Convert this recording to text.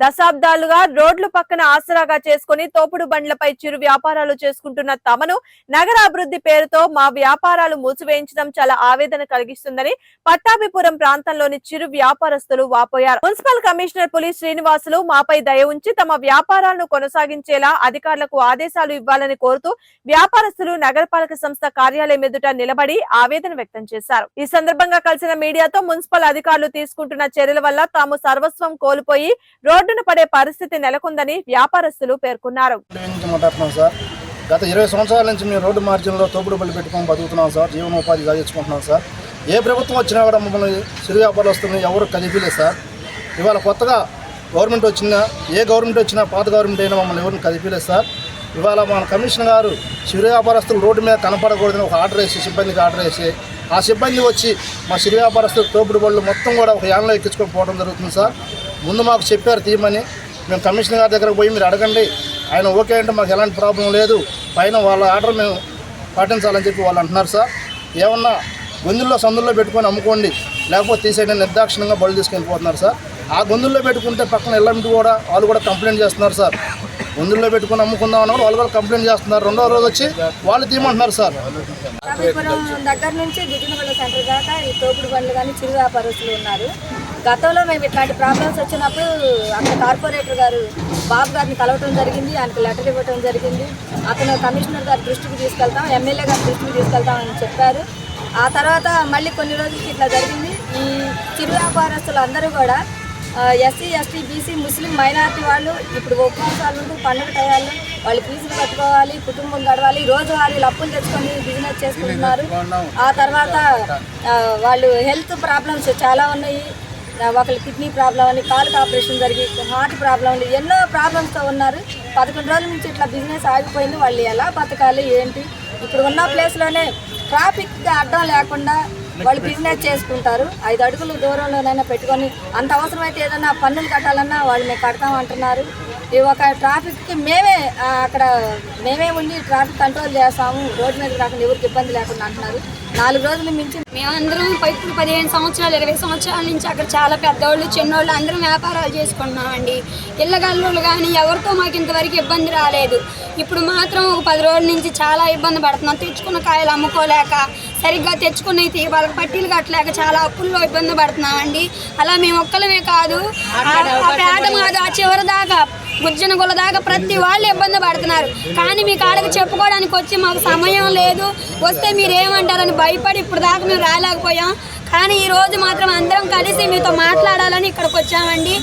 దశాబ్దాలుగా రోడ్లు పక్కన ఆసరాగా చేసుకుని తోపుడు బండ్లపై చిరు వ్యాపారాలు చేసుకుంటున్న తమను నగర అభివృద్ధి పేరుతో మా వ్యాపారాలు మూసివేయించడం చాలా ఆవేదన కలిగిస్తుందని పట్టాభిపురం ప్రాంతంలోని చిరు వ్యాపారస్తులు వాపోయారు. మున్సిపల్ కమిషనర్ పులి శ్రీనివాసులు మాపై దయ ఉంచి తమ వ్యాపారాలను కొనసాగించేలా అధికారులకు ఆదేశాలు ఇవ్వాలని కోరుతూ వ్యాపారస్తులు నగరపాలక సంస్థ కార్యాలయం ఎదుట నిలబడి ఆవేదన వ్యక్తం చేశారు. ఈ సందర్భంగా కలిసిన మీడియాతో మున్సిపల్ అధికారులు తీసుకుంటున్న చర్యల వల్ల తాము సర్వస్వం కోల్పోయి రోడ్డు రోడ్డున పడే పరిస్థితి నెలకొందని వ్యాపారస్తులు పేర్కొన్నారు. సార్? గత ఇరవై సంవత్సరాల నుంచి మేము రోడ్డు మార్జిన్లో తోపుడు బలి పెట్టుకొని బతుకుతున్నాం సార్ జీవనోపాధి సాగించుకుంటున్నాం సార్. ఏ ప్రభుత్వం వచ్చినా కూడా మమ్మల్ని చిరు వ్యాపారులు వస్తున్నాయి ఎవరు కదిపిలేదు సార్. ఇవాళ కొత్తగా గవర్నమెంట్ వచ్చినా ఏ గవర్నమెంట్ వచ్చినా పాత గవర్నమెంట్ అయినా మమ్మల్ని ఎవరిని కదిపిలేదు సార్. ఇవాళ మన కమిషనర్ గారు చిరు వ్యాపారస్తులు రోడ్డు మీద కనపడకూడదని ఒక ఆర్డర్ వేసి సిబ్బందికి ఆర్డర్ వేసి ఆ సిబ్బంది వచ్చి మా చిరు వ్యాపారస్తులు తోపుడు బళ్ళు మొత్తం కూడా ఒక యాన్లో ఎక్కించుకొని పోవడం జరుగుతుంది సార్. ముందు మాకు చెప్పారు తీయమని. మేము కమిషనర్ గారి దగ్గరకు పోయి మీరు అడగండి. ఆయన ఓకే అంటే మాకు ఎలాంటి ప్రాబ్లం లేదు. పైన వాళ్ళ ఆర్డర్ మేము పాటించాలని చెప్పి వాళ్ళు అంటున్నారు సార్. ఏమన్నా గొంతుల్లో సందుల్లో పెట్టుకొని అమ్ముకోండి. లేకపోతే తీసేయండి నిర్దాక్షిణంగా బళ్ళు తీసుకెళ్ళిపోతున్నారు సార్. ఆ గొంతుల్లో పెట్టుకుంటే పక్కన ఎల్లంటి కూడా వాళ్ళు కూడా కంప్లైంట్ చేస్తున్నారు సార్. గొంతుల్లో పెట్టుకుని అమ్ముకుందాం అన్న వాళ్ళు కూడా కంప్లైంట్ చేస్తున్నారు. రెండో రోజు వచ్చి వాళ్ళు తీయమంటున్నారు సార్. దగ్గర నుంచి గిరిజనగూడ సెంటర్ దాకా ఈ తోపుడు బండ్లు కానీ చిరు వ్యాపారస్తులు ఉన్నారు. గతంలో మేము ఇట్లాంటి ప్రాబ్లమ్స్ వచ్చినప్పుడు అక్కడ కార్పొరేటర్ గారు బాబు గారిని కలవటం జరిగింది ఆయనకు లెటర్ ఇవ్వటం జరిగింది. అతను కమిషనర్ గారి దృష్టికి తీసుకెళ్తాం ఎమ్మెల్యే గారి దృష్టికి తీసుకెళ్తామని చెప్పారు. ఆ తర్వాత మళ్ళీ కొన్ని రోజులకి ఇట్లా జరిగింది. ఈ చిరు వ్యాపారస్తులు అందరూ కూడా ఎస్సీ ఎస్టీ బీసీ ముస్లిం మైనారిటీ వాళ్ళు ఇప్పుడు ఉపవాసాలు ఉంటూ పండుగ టయాలు వాళ్ళు ఫీజులు కట్టుకోవాలి కుటుంబం గడవాలి రోజు వాళ్ళు అప్పులు తెచ్చుకొని బిజినెస్ చేసుకుంటున్నారు. ఆ తర్వాత వాళ్ళు హెల్త్ ప్రాబ్లమ్స్ చాలా ఉన్నాయి. ఒకళ్ళు కిడ్నీ ప్రాబ్లం అని కాలుకి ఆపరేషన్ జరిగి హార్ట్ ప్రాబ్లం అని ఎన్నో ప్రాబ్లమ్స్తో ఉన్నారు. పదకొండు రోజుల నుంచి ఇట్లా బిజినెస్ ఆగిపోయింది. వాళ్ళు ఎలా బతకాలి ఏంటి? ఇప్పుడు ఉన్న ప్లేస్లోనే ట్రాఫిక్కి అడ్డం లేకుండా వాళ్ళు బిజినెస్ చేసుకుంటారు. ఐదు అడుగులు దూరంలోనైనా పెట్టుకొని అంత అవసరమైతే ఏదైనా పన్నులు కట్టాలన్నా వాళ్ళు మేము కడతామంటున్నారు. ఈ ఒక ట్రాఫిక్కి మేమే అక్కడ మేమే ఉండి ట్రాఫిక్ కంట్రోల్ చేస్తాము. రోడ్డు మీద రాకుండా ఎవరికి ఇబ్బంది లేకుండా అంటున్నారు. నాలుగు రోజులు మించి మేమందరం ఇప్పుడు పదిహేను సంవత్సరాలు ఇరవై సంవత్సరాల నుంచి అక్కడ చాలా పెద్దవాళ్ళు చిన్నోళ్ళు అందరం వ్యాపారాలు చేసుకుంటున్నామండి. ఇళ్ళగల్లులు కానీ ఎవరితో మాకు ఇంతవరకు ఇబ్బంది రాలేదు. ఇప్పుడు మాత్రం ఒక పది రోజుల నుంచి చాలా ఇబ్బంది పడుతున్నాం. తెచ్చుకున్న కాయలు అమ్ముకోలేక సరిగ్గా తెచ్చుకున్న వాళ్ళకి పట్టీలు కట్టలేక చాలా అప్పుల్లో ఇబ్బంది పడుతున్నామండి. అలా మేము ఒక్కలమే కాదు ఆ- ఆ పేట మాది ఆ చివరి దాకా. గుర్జన గుల దాకా ప్రతి వాళ్ళు ఇబ్బంది పడుతున్నారు. కానీ మీ కాడకు చెప్పుకోవడానికి వచ్చి మాకు సమయం లేదు. వస్తే మీరు ఏమంటారని భయపడి ఇప్పుడు దాకా మేము రాలేకపోయాం. కానీ ఈరోజు మాత్రం అందరం కలిసి మీతో మాట్లాడాలని ఇక్కడికి వచ్చామండి.